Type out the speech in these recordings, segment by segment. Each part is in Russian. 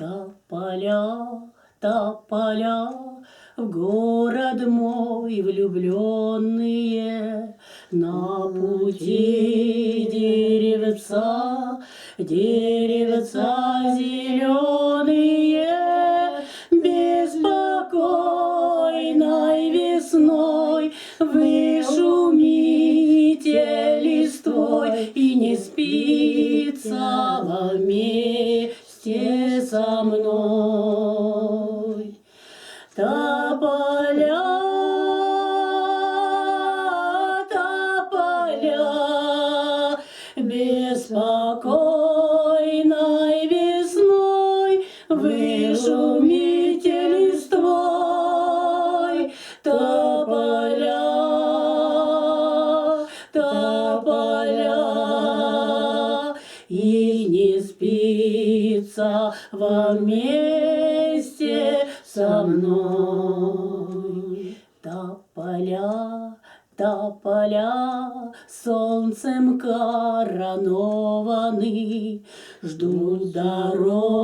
Тополя, тополя, в город мой влюбленные, На пути деревца, деревца зеленые, мной. Тополя, тополя, беспокойной весной вы шумите листвой. Тополя, тополя, и вместе со мной. Тополя, тополя, солнцем коронованы, Ждут дороги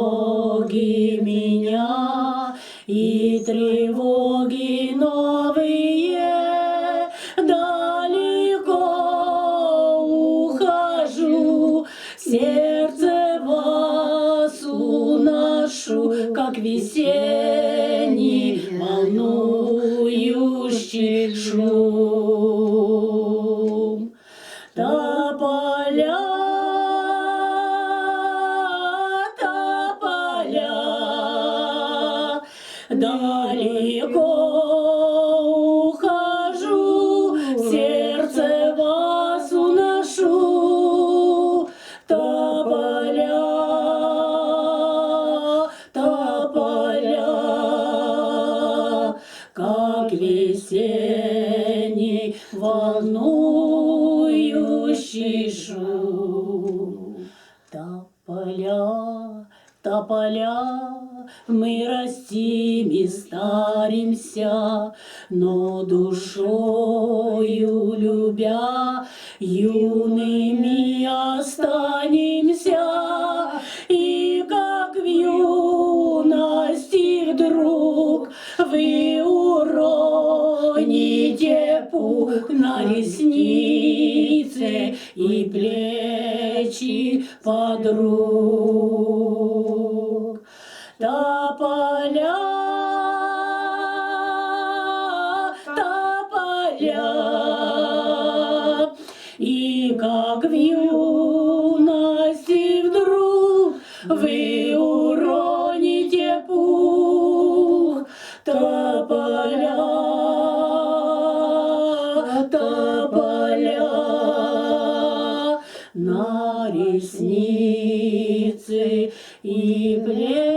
меня и тревоги как весенний волнующий шум. Весенний волнующий шум. Тополя, тополя, мы растим и старимся, но душою любя юными останемся. Пух на ресницы и плечи подруг. Тополя, тополя, и как в юности вдруг вы уроните пух. Тополя, тополя, на ресницы и плечи